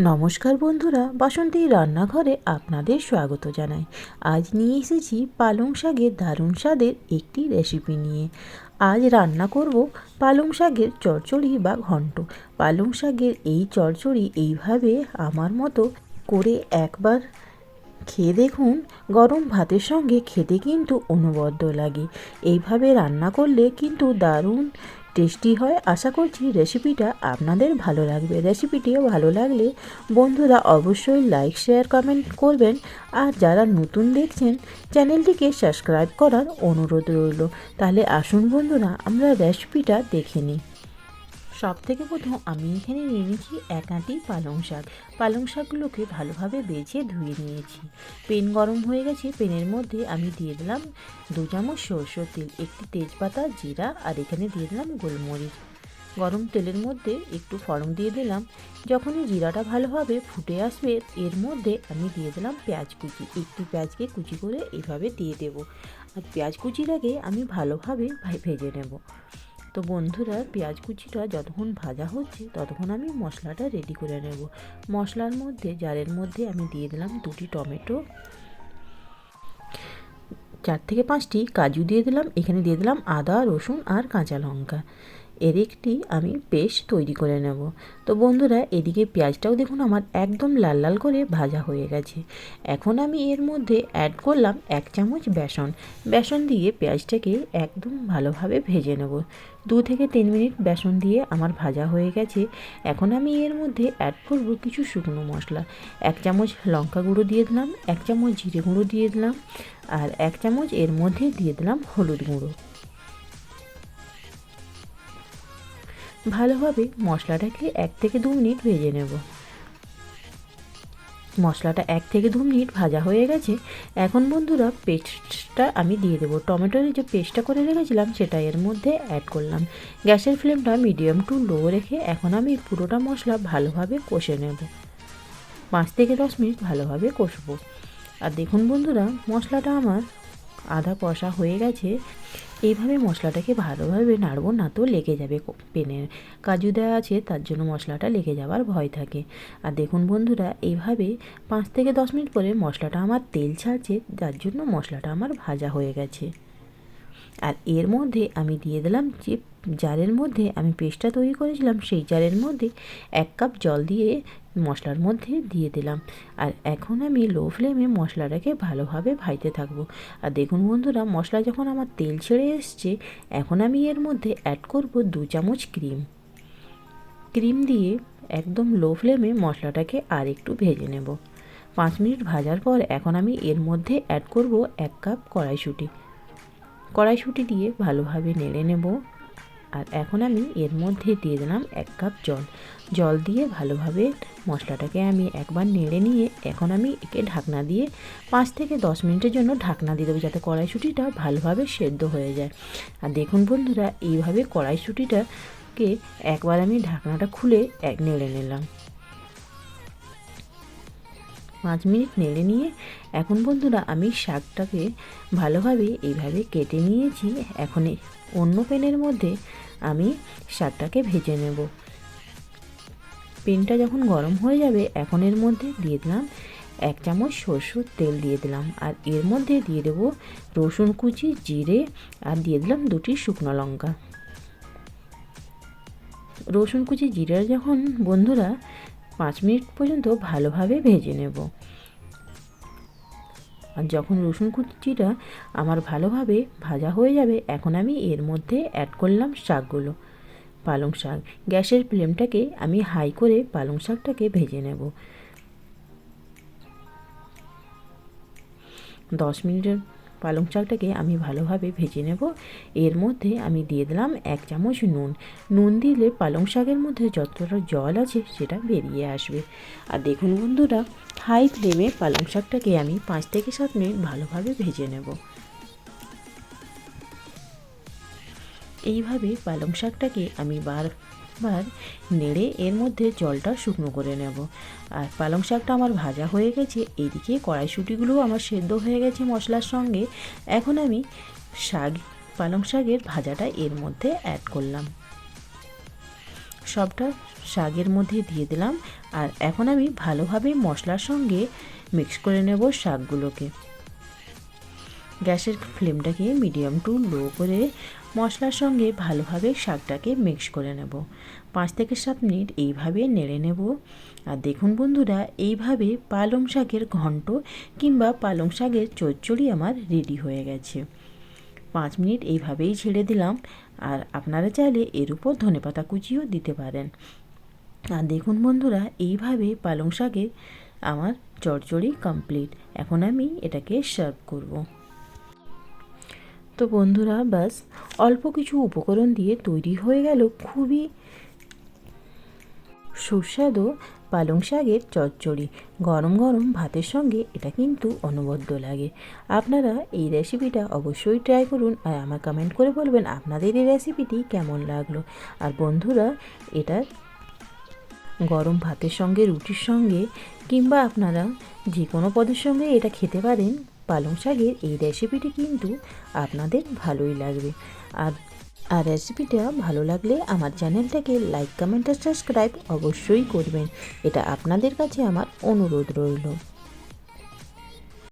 নমস্কার বন্ধুরা, বাসন্তী রান্নাঘরে আপনাদের স্বাগত জানাই। আজ নিয়ে এসেছি পালং শাকের দারুণ স্বাদের একটি রেসিপি নিয়ে। আজ রান্না করব পালং শাকের চচ্চড়ি বা ঘন্ট। পালং শাকের এই চচ্চড়ি এইভাবে আমার মতো করে একবার খেয়ে দেখুন, গরম ভাতের সঙ্গে খেতে কিন্তু অনবদ্য লাগে। এইভাবে রান্না করলে কিন্তু দারুণ টেস্টি হয়, আশা করছি রেসিপিটা আপনাদের ভালো লাগবে। রেসিপিটিও ভালো লাগলে বন্ধুরা অবশ্যই লাইক, শেয়ার, কমেন্ট করবেন। আর যারা নতুন দেখছেন, চ্যানেলটিকে সাবস্ক্রাইব করার অনুরোধ রইল। তাহলে আসুন বন্ধুরা, আমরা রেসিপিটা দেখে নিই। সব থেকে প্রথম আমি এখানে নিয়ে নিয়েছি এক আঁটি পালং শাক। পালং শাকগুলোকে ভালোভাবে বেছে ধুয়ে নিয়েছি। পেন গরম হয়ে গেছে, পেনের মধ্যে আমি দিয়ে দিলাম দু চামচ সরষের তেল, একটি তেজপাতা, জিরা আর এখানে দিয়ে দিলাম গোলমরিচ। গরম তেলের মধ্যে একটু ফড়ং দিয়ে দিলাম। যখনই জিরাটা ভালোভাবে ফুটে আসবে, এর মধ্যে আমি দিয়ে দিলাম পেঁয়াজ কুচি। একটি পেঁয়াজকে কুচি করে এইভাবে দিয়ে দেব। আর পেঁয়াজ কুচিটাকে আমি ভালোভাবে ভেজে নেব। তো বন্ধুরা, পেঁয়াজ কুচিটা যতক্ষণ ভাজা হচ্ছে, ততক্ষণ আমি মশলাটা রেডি করে নেব। মশলার মধ্যে, জারের মধ্যে আমি দিয়ে দিলাম দুটি টমেটো। চার থেকে পাঁচটি কাজু দিয়ে দিলাম, এখানে দিয়ে দিলাম আদা, রসুন আর কাঁচা লঙ্কা। এর একটি আমি পেস্ট তৈরি করে নেব। তো বন্ধুরা, এদিকে পেঁয়াজটাও দেখুন আমার একদম লাল লাল করে ভাজা হয়ে গেছে। এখন আমি এর মধ্যে অ্যাড করলাম এক চামচ বেসন। বেসন দিয়ে পেঁয়াজটাকে একদম ভালোভাবে ভেজে নেব। দু থেকে তিন মিনিট বেসন দিয়ে আমার ভাজা হয়ে গেছে। এখন আমি এর মধ্যে অ্যাড করব কিছু শুকনো মশলা। এক চামচ লঙ্কা গুঁড়ো দিয়ে দিলাম, এক চামচ জিরে গুঁড়ো দিয়ে দিলাম, আর এক চামচ এর মধ্যে দিয়ে দিলাম হলুদ গুঁড়ো। ভালোভাবে মশলাটাকে এক থেকে দু মিনিট ভেজে নেব। মশলাটা এক থেকে দু মিনিট ভাজা হয়ে গেছে। এখন বন্ধুরা পেস্টটা আমি দিয়ে দেবো। টমেটোর যে পেস্টটা করে রেখেছিলাম সেটা এর মধ্যে অ্যাড করলাম। গ্যাসের ফ্লেমটা মিডিয়াম টু লো রেখে এখন আমি পুরোটা মশলা ভালোভাবে কষে নেব। পাঁচ থেকে দশ মিনিট ভালোভাবে কষবো। আর দেখুন বন্ধুরা, মশলাটা আমার আধা কষা হয়ে গেছে। এইভাবে মশলাটাকে ভালোভাবে নাড়বো, না তো লেগে যাবে পেনের কাজু দেওয়া আছে, তার জন্য মশলাটা লেগে যাওয়ার ভয় থাকে। আর দেখুন বন্ধুরা, এইভাবে পাঁচ থেকে দশ মিনিট পরে মশলাটা আমার তেল ছাড়ছে, যার জন্য মশলাটা আমার ভাজা হয়ে গেছে। আর এর মধ্যে আমি দিয়ে দিলাম যে জারের মধ্যে আমি পেস্টটা তৈরি করেছিলাম, সেই জারের মধ্যে এক কাপ জল দিয়ে মশলার মধ্যে দিয়ে দিলাম। আর এখন আমি লো ফ্লেমে মশলাটাকে ভালোভাবে ভাইতে থাকব। আর দেখুন বন্ধুরা, মশলা যখন আমার তেল ছেড়ে এসছে, এখন আমি এর মধ্যে অ্যাড করব দু চামচ ক্রিম ক্রিম দিয়ে একদম লো ফ্লেমে মশলাটাকে আর একটু ভেজে নেব। পাঁচ মিনিট ভাজার পর এখন আমি এর মধ্যে অ্যাড করব এক কাপ কড়াইশুঁটি। কড়াইশুঁটি দিয়ে ভালোভাবে নেড়ে নেব। আর এখন আমি এর মধ্যে দিয়ে দিলাম এক কাপ জল। জল দিয়ে ভালোভাবে মশলাটাকে আমি একবার নেড়ে নিয়ে এখন আমি একে ঢাকনা দিয়ে পাঁচ থেকে দশ মিনিটের জন্য ঢাকনা দিয়ে দেবো যাতে কড়াইশুঁটিটা ভালোভাবে সেদ্ধ হয়ে যায়। আর দেখুন বন্ধুরা, এইভাবে কড়াইশুঁটিটাকে একবার আমি ঢাকনাটা খুলে এক নেড়ে নিলাম। পাঁচ মিনিট নেড়ে নিয়ে এখন বন্ধুরা আমি শাকটাকে ভালোভাবে এইভাবে কেটে নিয়েছি। এখন অন্য পেনের মধ্যে আমি শাকটাকে ভেজে নেব। পেনটা যখন গরম হয়ে যাবে, এখন এর মধ্যে দিয়ে দিলাম এক চামচ সরষের তেল দিয়ে দিলাম। আর এর মধ্যে দিয়ে দেব রসুন কুচি, জিরে আর দিয়ে দিলাম দুটি শুকনো লঙ্কা। রসুন কুচি জিরে যখন বন্ধুরা পাঁচ মিনিট পর্যন্ত ভালোভাবে ভেজে নেব। আর যখন রসুন কুচিটা আমার ভালোভাবে ভাজা হয়ে যাবে, এখন আমি এর মধ্যে অ্যাড করলাম শাকগুলো। পালং শাক। গ্যাসের ফ্লেমটাকে আমি হাই করে পালং শাকটাকে ভেজে নেব। দশ মিনিটের পালং শাকটাকে আমি ভালোভাবে ভেজে নেব। এর মধ্যে আমি দিয়ে দিলাম এক চামচ নুন। নুন দিলে পালং শাকের মধ্যে যতটা জল আছে সেটা বেরিয়ে আসবে। আর দেখুন বন্ধুরা, হাই ফ্লেমে পালং শাকটাকে আমি পাঁচ থেকে সাত মিনিট ভালোভাবে ভেজে নেব। এইভাবে পালং শাকটাকে আমি বার বার নেড়ে এর মধ্যে জলটা শুকনো করে নেব। আর পালং শাকটা আমার ভাজা হয়ে গেছে এইদিকে কড়াইশুটিগুলোও আমার সেদ্ধ হয়ে গেছে মশলার সঙ্গে। এখন আমি শাক, পালং শাকের ভাজাটা এর মধ্যে অ্যাড করলাম। সবটা শাকের মধ্যে দিয়ে দিলাম, আর এখন আমি ভালোভাবে মশলার সঙ্গে মিক্স করে নেব শাকগুলোকে। গ্যাসের ফ্লেমটাকে মিডিয়াম টু লো করে মশলার সঙ্গে ভালোভাবে শাকটাকে মিক্স করে নেব। পাঁচ থেকে সাত মিনিট এইভাবে নেড়ে নেব। আর দেখুন বন্ধুরা, এইভাবে পালং শাকের ঘন্ট কিংবা পালং শাকের চচ্চড়ি আমার রেডি হয়ে গেছে। পাঁচ মিনিট এইভাবেই ছেড়ে দিলাম। আর আপনারা চাইলে এর উপর ধনেপাতা কুচিও দিতে পারেন। আর দেখুন বন্ধুরা, এইভাবে পালং শাকের আমার চচ্চড়ি কমপ্লিট এখন আমি এটাকে সার্ভ করব। তো বন্ধুরা, বাস অল্প কিছু উপকরণ দিয়ে তৈরি হয়ে গেল খুবই সুস্বাদু পালং শাকের চচ্চড়ি। গরম গরম ভাতের সঙ্গে এটা কিন্তু অনবদ্য লাগে। আপনারা এই রেসিপিটা অবশ্যই ট্রাই করুন আর আমার কমেন্ট করে বলবেন আপনাদের এই রেসিপিটি কেমন লাগল। আর বন্ধুরা, এটা গরম ভাতের সঙ্গে, রুটির সঙ্গে কিংবা আপনারা যে কোনো পদের সঙ্গে এটা খেতে পারেন। পালং শাকের এই রেসিপিটি কিন্তু আপনাদের ভালোই লাগবে। আর আর রেসিপিটা ভালো লাগলে আমার চ্যানেলটাকে লাইক কমেন্ট আর সাবস্ক্রাইব অবশ্যই করবেন। এটা আপনাদের কাছে আমার অনুরোধ রইল।